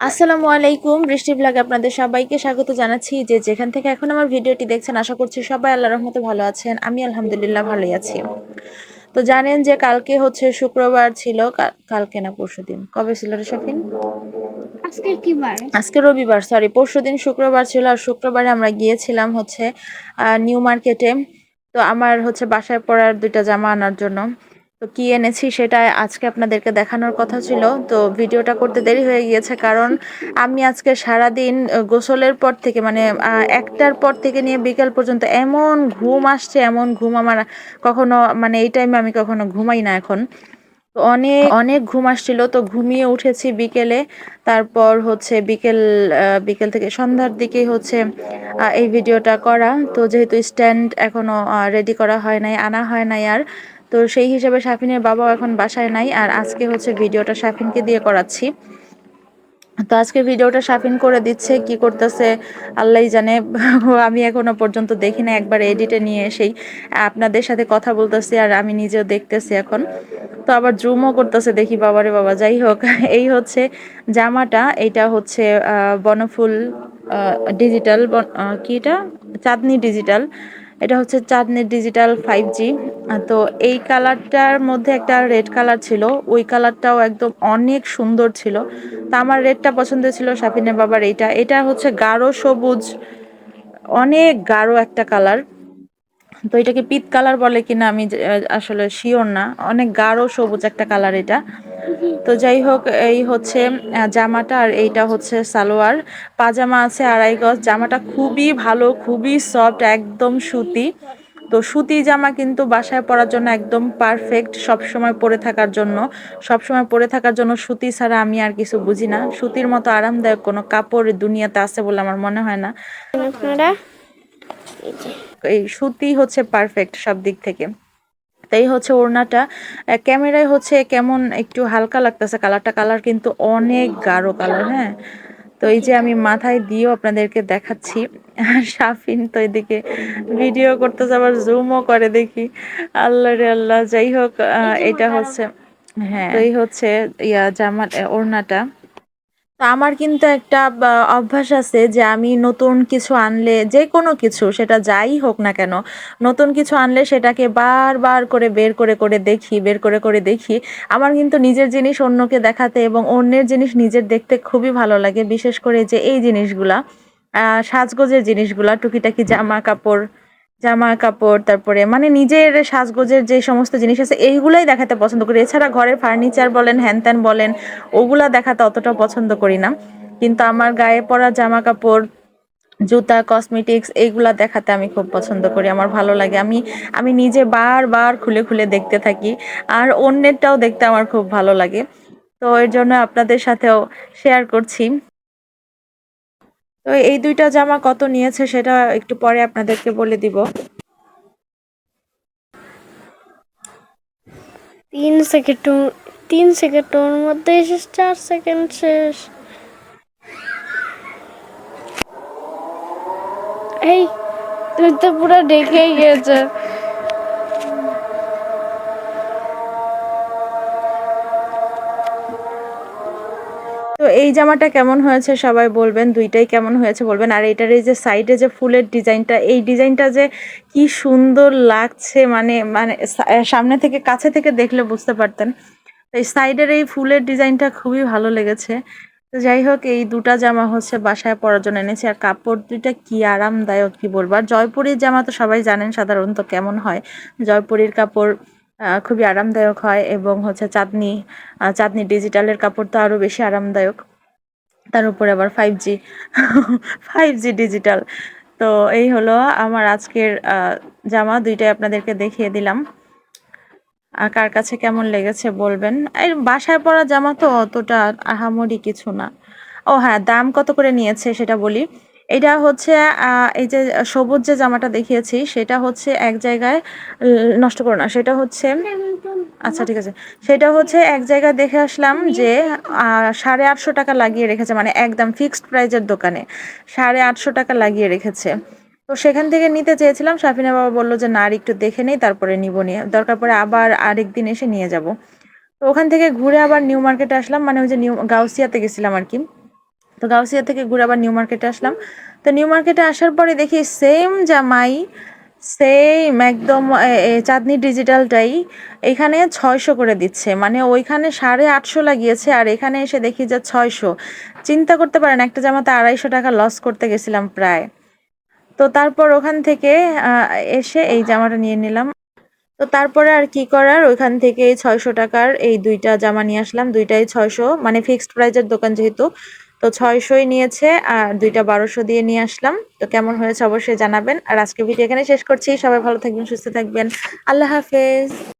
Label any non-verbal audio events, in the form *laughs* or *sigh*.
আসসালামু আলাইকুম বৃষ্টি ব্লগে আপনাদের সবাইকে স্বাগত জানাচ্ছি। যে যেখান থেকে এখন আমার ভিডিওটি দেখছেন আশা করছি সবাই আল্লাহ রহমতে ভালো আছেন। আমি আলহামদুলিল্লাহ ভালোই আছি। তো জানেন যে কালকে হচ্ছে শুক্রবার ছিল কালকে না পরশু দিন? কবে ছিল রে শপিং আজকে কি বার? আজকে রবিবার সরি পরশু দিন শুক্রবার ছিল আর শুক্রবারে আমরা গিয়েছিলাম হচ্ছে আহ, নিউ মার্কেটে। তো আমার হচ্ছে বাসায় পড়ার দুইটা জামা আনার জন্য। তো কি এনেছি সেটা আজকে আপনাদেরকে দেখানোর কথা ছিল। তো ভিডিওটা করতে দেরি হয়ে গিয়েছে কারণ আমি আজকে সারাদিন আহ, গোসলের পর থেকে মানে একটার পর থেকে নিয়ে বিকেল পর্যন্ত এমন ঘুম আসছে এমন ঘুম আমার কখনো মানে এই টাইমে আমি কখনো ঘুমাই না এখন। অনেক অনেক ঘুম আসছিল। তো ঘুমিয়ে উঠেছি বিকেলে। তারপর হচ্ছে বিকেল বিকেল থেকে সন্ধ্যার দিকে হচ্ছে এই ভিডিওটা করা। তো যেহেতু স্ট্যান্ড এখনও রেডি করা হয় নাই আনা হয় নাই আর। তো সেই হিসাবে সাফিনের বাবাও এখন বাসায় নাই আর আজকে হচ্ছে ভিডিওটা সাফিনকে দিয়ে করাচ্ছি। তো আজকে ভিডিওটা সাফিন করে দিচ্ছে, কি করতেছে আল্লাহ জানে। *laughs* আমি এখনও পর্যন্ত দেখি না একবার এডিটে নিয়ে এসেই আপনাদের সাথে কথা বলতেছি আর আমি নিজেও দেখতেছি এখন। তো আবার জুমও করতেছে, দেখি বাবারে বাবা, যাই হোক। *laughs* এই হচ্ছে জামাটা এইটা হচ্ছে বনফুল ডিজিটাল কি এটা? চাঁদনি ডিজিটাল এটা হচ্ছে চাঁদনি ডিজিটাল ফাইভ জি তো এই কালারটার মধ্যে একটা রেড কালার ছিল। ওই কালারটাও একদম অনেক সুন্দর ছিল। তা আমার রেডটা পছন্দ ছিল সাফিনের বাবার এইটা। এটা হচ্ছে গাঢ় সবুজ, অনেক গাঢ় একটা কালার তো এটাকে পিত কালার বলে কিনা আমি আসলে শিওর না। অনেক গাঢ় সবুজ একটা কালার এটা। তো যাই হোক, এই হচ্ছে জামাটা আর এইটা হচ্ছে সালোয়ার। পাজামা আছে আড়াই গজ। জামাটা খুবই ভালো, খুবই সফট একদম সুতি। তো সুতি জামা কিন্তু বাসায় পরার জন্য একদম পারফেক্ট সব সময় পরে থাকার জন্য। সব সময় পরে থাকার জন্য সুতি ছাড়া আমি আর কিছু বুঝি না। সুতির মতো আরামদায়ক কোনো কাপড় দুনিয়াতে আছে বলে আমার মনে হয় না। আপনারা এই সুতি হচ্ছে পারফেক্ট সব দিক থেকে। তাই হচ্ছে ওড়নাটা। ক্যামেরায় হচ্ছে কেমন একটু হালকা লাগতেছে কালারটা কালার কিন্তু অনেক গাঢ় কালার হ্যাঁ? তো এই যে আমি মাথায় দিয়েও আপনাদেরকে দেখাচ্ছি। সাফিন তো এদিকে ভিডিও করতেছে আবার জুমও করে দেখি। আল্লাহ রে আল্লাহ যাই হোক এটা হচ্ছে হ্যাঁ। এই হচ্ছে ইয়া জামা ওড়নাটা। তো আমার কিন্তু একটা অভ্যাস আছে যে আমি নতুন কিছু আনলে, যে কোনো কিছু, সেটা যাই হোক না কেন, নতুন কিছু আনলে সেটাকে বারবার করে বের করে করে দেখি, বের করে করে দেখি। আমার কিন্তু নিজের জিনিস অন্যকে দেখাতে এবং অন্যের জিনিস নিজের দেখতে খুবই ভালো লাগে। বিশেষ করে যে এই জিনিসগুলা সাজগোজের জিনিসগুলা, টুকিটাকি জামা কাপড় জামা কাপড় তারপরে মানে নিজের সাজগোজের যে সমস্ত জিনিস আছে, এইগুলাই দেখাতে পছন্দ করি। এছাড়া ঘরের ফার্নিচার বলেন হ্যান বলেন, ওগুলা দেখাতে অতটা পছন্দ করি না। কিন্তু আমার গায়ে পরা জামা কাপড় জুতা কসমেটিক্স এইগুলা দেখাতে আমি খুব পছন্দ করি। আমার ভালো লাগে। আমি আমি নিজে বারবার খুলে খুলে দেখতে থাকি। আর অন্যেরটাও দেখতে আমার খুব ভালো লাগে। তো এর জন্য আপনাদের সাথেও শেয়ার করছি। তো এই দুইটা জামা কত নিয়েছে সেটা একটু পরে আপনাদেরকে বলে দিব। তিন সেকেন্ড তিন সেকেন্ড সেকেন্ডের মধ্যে শেষ, চার সেকেন্ড শেষ। এই তুই তো পুরো ডেকে গিয়েছে তো এই জামাটা কেমন হয়েছে সবাই বলবেন, দুইটাই কেমন হয়েছে বলবেন। আর এটার এই যে সাইডে যে ফুলের ডিজাইনটা, এই ডিজাইনটা যে কি সুন্দর লাগছে মানে মানে সামনে থেকে কাছে থেকে দেখলে বুঝতে পারতেন। তো এই সাইডের এই ফুলের ডিজাইনটা খুবই ভালো লেগেছে। তো যাই হোক, এই দুটা জামা হচ্ছে বাসায় পরার জন্য এনেছি। আর কাপড় দুইটা কি আরামদায়ক, কি বলব। আর জয়পুরের জামা তো সবাই জানেন সাধারণত কেমন হয়। জয়পুরের কাপড় খুবই আরামদায়ক হয় এবং হচ্ছে চাঁদনি চাঁদনি ডিজিটালের কাপড় তো আরও বেশি আরামদায়ক। তার উপরে আবার five G five G digital তো এই হলো আমার আজকের জামা, দুইটাই আপনাদেরকে দেখিয়ে দিলাম। কার কাছে কেমন লেগেছে বলবেন। এই বাসায় পরা জামা তো অতটা আহামরি কিছু না। ও হ্যাঁ দাম কত করে নিয়েছে সেটা বলি। এটা হচ্ছে এই যে সবুজ যে জামাটা দেখিয়েছি, সেটা হচ্ছে এক জায়গায় নষ্ট করো না, সেটা হচ্ছে আচ্ছা ঠিক আছে। সেটা হচ্ছে এক জায়গায় দেখে আসলাম যে সাড়ে আটশো টাকা লাগিয়ে রেখেছে মানে একদম ফিক্সড প্রাইজের দোকানে। সাড়ে আটশো টাকা লাগিয়ে রেখেছে। তো সেখান থেকে নিতে চেয়েছিলাম, সাফিনা বাবা বলল যে, না, আর একটু দেখে নেই, তারপরে নিব নিয়ে। দরকার পড়ে আবার আরেকদিন এসে নিয়ে যাব। তো ওখান থেকে ঘুরে আবার নিউ মার্কেটে আসলাম মানে ওই যে নিউ, গাউসিয়াতে গেছিলাম আর কি। তো গাউসিয়া থেকে ঘুরে আবার নিউ মার্কেটে আসলাম। তো নিউ মার্কেটে আসার পরে দেখি সেম জামাই, সেম একদম চাঁদনি ডিজিটালটাই এখানে ছয়শো করে দিচ্ছে। মানে ওইখানে সাড়ে আটশো লাগিয়েছে আর এখানে এসে দেখি যে ছয়শো। চিন্তা করতে পারেন, একটা জামাতে আড়াইশো টাকা লস করতে গেছিলাম প্রায়। তো তারপর ওখান থেকে এসে এই জামাটা নিয়ে নিলাম। তো তারপরে আর কি করার? ওইখান থেকে ছয়শো টাকার এই দুইটা জামা নিয়ে আসলাম। দুইটাই ছয়শো মানে ফিক্সড প্রাইজের দোকান যেহেতু। তো ছয়শোই নিয়েছে আর দুইটা বারোশো দিয়ে নিয়ে আসলাম। তো কেমন হয়েছে অবশ্যই জানাবেন। আর আজকে ভিডিও এখানে শেষ করছি। সবাই ভালো থাকবেন, সুস্থ থাকবেন। আল্লাহ হাফেজ।